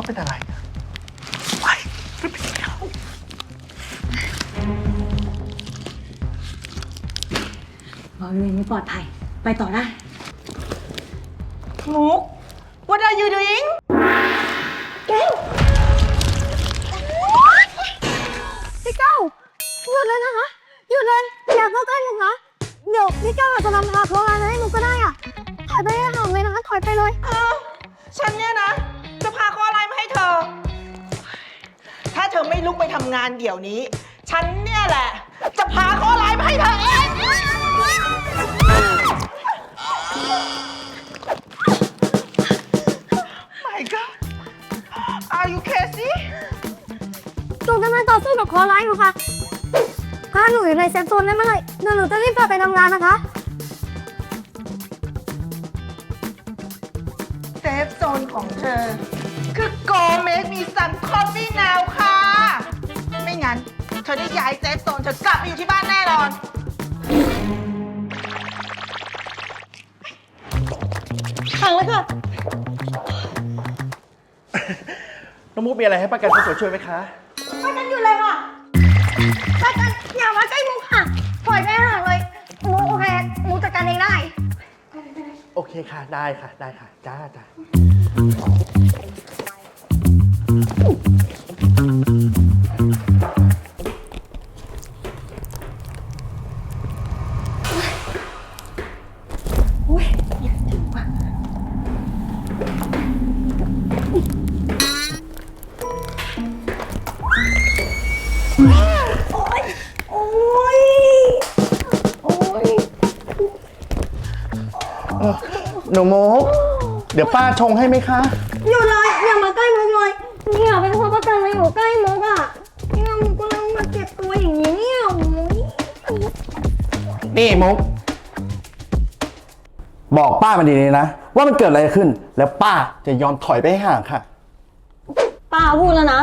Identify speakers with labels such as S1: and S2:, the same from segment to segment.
S1: เขาเป็นอะไรไปไม่เปนเาบอลลูนไม่ปลอดภัย ไปต่อได้
S2: มุก What are you doing แก้ว
S1: พี่เก้าหยุดเลยนะคะหยุดเลยอย่าเข้าใกล้เลยนะเดี๋ยวพี่เก้าจจะนำพาโครงการให้มุกก็ได้อะถอยไปห่างเลยนะคะถอยไปเลย
S2: เออฉันเนี่ยนะ เธอไม่ลุกไปทำงานเดี๋ยวนี้ ฉันเนี่ยแหละ จะพาข้ออะไรมาให้เธอเอง My God Are you crazy
S1: หนูกำลังต่อสู้กับคอร้ายอยู่ค่ะถ้าหนูอยู่ในเซฟโซนได้เมื่อไหร่เดี๋ยวหนูจะรีบกลับไปทำงานนะคะ
S2: เซฟโซนของเธอ คือ Go Make Me Some Coffee Now ค่ะ ไม่งั้น เธอได้ย้ายเซฟโซนเธอกลับไปอยู่ที่บ้านแน่นอน
S1: ห่างเลยค่ะ
S3: น้องมุกมีอะไรให้ประกันสวยๆช่วยไหมคะ
S1: ไปกันอยู่เลยค่ะไปกันอย่ามาใกล้มุกค่ะ ปล่อยไปห่างเลยมุกโอเคมุกจัดการเองได้
S3: โอเคค่ะ ได้ค่ะ ได้ค่ะ จ้าจ้า หนูมุกเดี๋ยวป้าชงให้ไหมคะ
S1: อยู่เลยอย่ามาใกล้มุกเลยเนี่ยเป็นเพราะประกันมาอยู่ใกล้มุกอะเนี่ยมุกก็เลยมาเก็บตัวอย่างนี้เนี่ยโอ้ย
S3: นี่มุก บอกป้ามันดีๆนะ ว่ามันเกิดอะไรขึ้น แล้วป้าจะยอมถอยไปให้ห่างค่ะ
S1: ป้าพูดแล้วนะ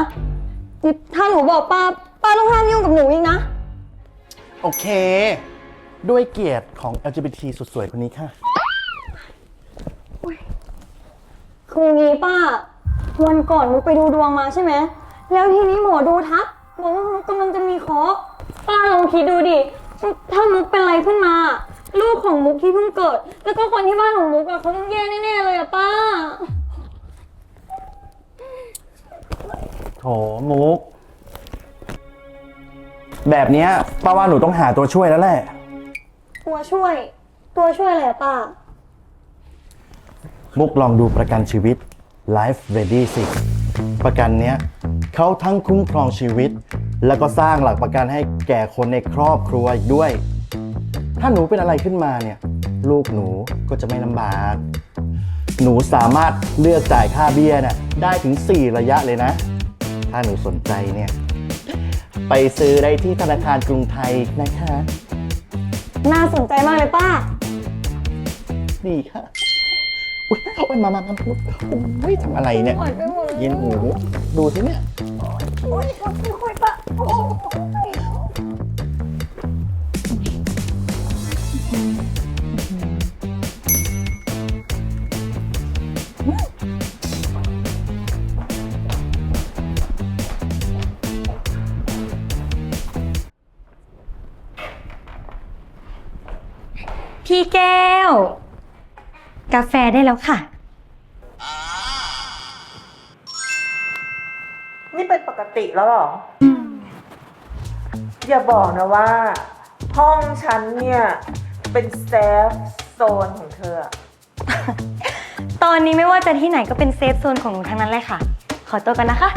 S1: นี่ถ้าหนูบอกป้าป้าต้องห้ามยุ่งกับหนูอีกนะ
S3: โอเค ด้วยเกียรติของ LGBT สุดสวยคนนี้ค่ะ
S1: คืองี้ป้า วันก่อนมุกไปดูดวงมาใช่ไหม แล้วทีนี้หมอดูทักบอกว่ามุกกำลังจะมีเคราะห์ป้าลองคิดดูดิ ถ้ามุกเป็นอะไรขึ้นมา ลูกของมุกที่เพิ่งเกิด แล้วก็คนที่บ้านของมุกอะเขาต้องแย่แน่ๆเลยอะป้า
S3: โถมุก แบบเนี้ยป้าว่าหนูต้องหาตัวช่วยแล้วแหละ
S1: ตัวช่วย ตัวช่วยอะไรอะป้า
S3: มุกลองดูประกันชีวิต Life Ready สิประกันเนี้ยเขาทั้งคุ้มครองชีวิต แล้วก็สร้างหลักประกันให้แก่คนในครอบครัวอีกด้วย ถ้าหนูเป็นอะไรขึ้นมาเนี่ย ลูกหนูก็จะไม่ลำบาก หนูสามารถเลือกจ่ายค่าเบี้ยเนี่ยได้ถึง 4 ระยะเลยนะ ถ้าหนูสนใจเนี่ย ไปซื้อได้ที่ธนาคารกรุงไทยนะคะ
S1: น่าสนใจมากเลยป้า
S3: นี่ค่ะ อุ้ยโอ้ยมามามาพูดโอ้ยทำอะไรเนี่ย
S1: ปล่อยไปหมดเลย
S3: ยินหูดูสิเนี่ย
S1: โอ๊ยค่อยๆป้าโอ้ย
S4: พี่แก้ว กาแฟได้แล้วค่ะ
S2: นี่เป็นปกติแล้วเหรอ อย่าบอกนะว่า ห้องฉันเนี่ย เป็นเซฟโซนของเธอ
S4: ตอนนี้ไม่ว่าจะที่ไหนก็เป็นเซฟโซนของหนูทั้งนั้นเลยค่ะ ขอตัวกันนะคะ